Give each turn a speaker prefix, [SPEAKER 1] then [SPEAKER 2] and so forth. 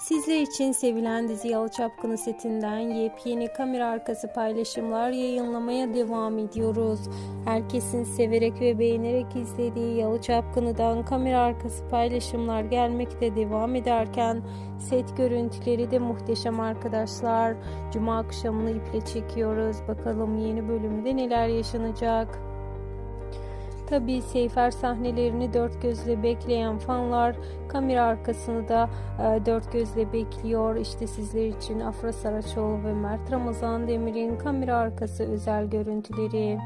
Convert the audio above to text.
[SPEAKER 1] Sizler için sevilen dizi Yalı setinden yepyeni kamera arkası paylaşımlar yayınlamaya devam ediyoruz. Herkesin severek ve beğenerek izlediği Yalı kamera arkası paylaşımlar gelmekte devam ederken set görüntüleri de muhteşem arkadaşlar. Cuma akşamını iple çekiyoruz. Bakalım yeni bölümde neler yaşanacak. Tabii Seyfer sahnelerini dört gözle bekleyen fanlar kamera arkasını da e, dört gözle bekliyor. İşte sizler için Afra Saraçoğlu ve Mert Ramazan Demir'in kamera arkası özel görüntüleri.